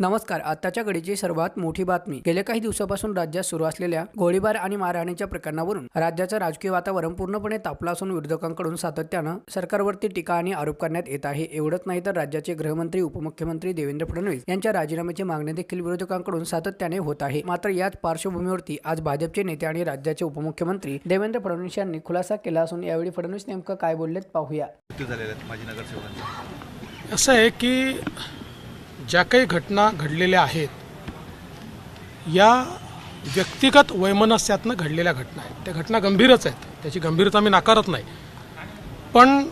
नमस्कार आताच्या घडीची सर्वात मोठी बातमी. गेल्या काही दिवसापासून राज्यात सुरू असलेल्या गोळीबार आणि मारहाणीच्या प्रकरणावरून राज्याचं राजकीय वातावरण पूर्णपणे तापलं असून विरोधकांकडून सातत्यानं सरकारवरती टीका आणि आरोप करण्यात येत आहे. एवढंच नाही तर राज्याचे गृहमंत्री उपमुख्यमंत्री देवेंद्र फडणवीस यांच्या राजीनाम्याची मागणी देखील विरोधकांकडून सातत्याने होत आहे. मात्र याच पार्श्वभूमीवरती आज भाजपचे नेते आणि राज्याचे उपमुख्यमंत्री देवेंद्र फडणवीस यांनी खुलासा केला असून यावेळी फडणवीस नेमकं काय बोललेत पाहूया. असं आहे की ज्या काही घटना घडलेल्या आहेत या व्यक्तिगत वैमनस्यातनं घडलेल्या घटना आहेत. त्या घटना गंभीरच आहेत. त्याची गंभीरता मी नाकारत नाही. पण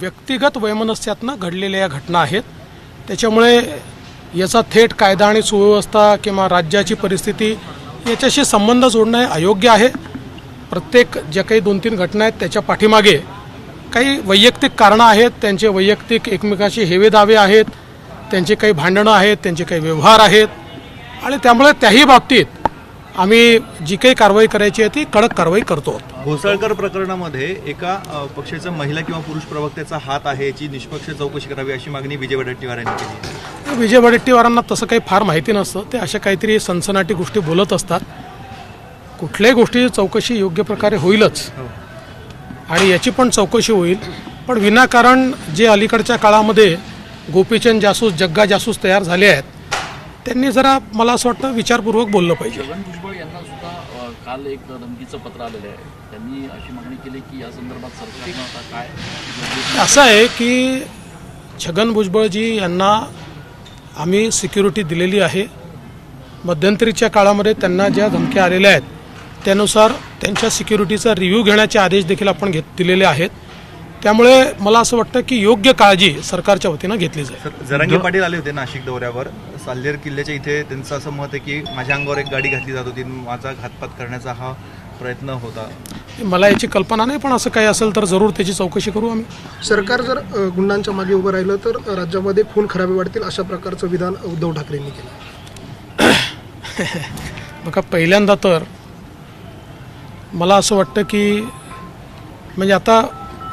व्यक्तिगत वैमनस्यातनं घडलेल्या या घटना आहेत. त्याच्यामुळे याचा थेट कायदा आणि सुव्यवस्था किंवा राज्याची परिस्थिती याच्याशी संबंध जोडणं हे अयोग्य आहे. प्रत्येक ज्या काही दोन तीन घटना आहेत त्याच्या पाठीमागे काही वैयक्तिक कारणं आहेत. त्यांचे वैयक्तिक एकमेकाशी हेवे दावे आहेत. त्यांचे काही भांडणं आहेत त्यांचे काही व्यवहार आहेत. आणि त्यामुळे त्याही बाबतीत आम्ही जी काही कारवाई करायची आहे ती कडक कारवाई करतो. घोसाळकर प्रकरणामध्ये एका पक्षाचा महिला किंवा पुरुष प्रवक्त्याचा हात आहे याची निष्पक्ष चौकशी करावी अशी मागणी विजय वडेट्टीवार यांनी केली. विजय वडेट्टीवारांना तसं काही फार माहिती नसतं. ते अशा काहीतरी सनसनाटी गोष्टी बोलत असतात. कुठल्याही गोष्टीची चौकशी योग्य प्रकारे होईलच. आणि याची पण चौकशी होईल. पण विनाकारण जे अलीकडच्या काळामध्ये गोपीचंद जासूस जग्गा जासूस तयार झाले आहेत. त्यांनी जरा मला असं वाटतं विचारपूर्वक बोललं पाहिजे. छगन भुजबळ यांना सुद्धा अ, काल एक धमकीचं पत्र आलेलं आहे. त्यांनी अशी मागणी केली की या संदर्भात सरकारनं आता काय असं आहे की छगन भुजबळजी यांना आम्ही सिक्युरिटी दिलेली आहे. मध्यंतरीच्या काळामध्ये त्यांना ज्या धमक्या आलेल्या आहेत त्यानुसार त्यांच्या सिक्युरिटीचा रिव्ह्यू घेण्याचे आदेश देखील आपण घेत दिलेले आहेत. त्यामुळे मला असं वाटतं की योग्य काळजी सरकारच्या वतीनं घेतली जाईल. जरांगे पाटील आले होते नाशिक दौऱ्यावर. साल्हेर किल्ल्याच्या इथे त्यांचं असं मत आहे की माझ्या अंगावर एक गाडी घातली जात होती. माझा घातपात करण्याचा हा प्रयत्न होता. मला याची कल्पना नाही पण असं काही असेल तर जरूर त्याची चौकशी करू आम्ही. सरकार जर गुंडांच्या मागे उभं राहिलं तर राज्यामध्ये खून खराबे वाढतील अशा प्रकारचं विधान उद्धव ठाकरेंनी केलं. बघा पहिल्यांदा तर मला असं वाटतं की म्हणजे आता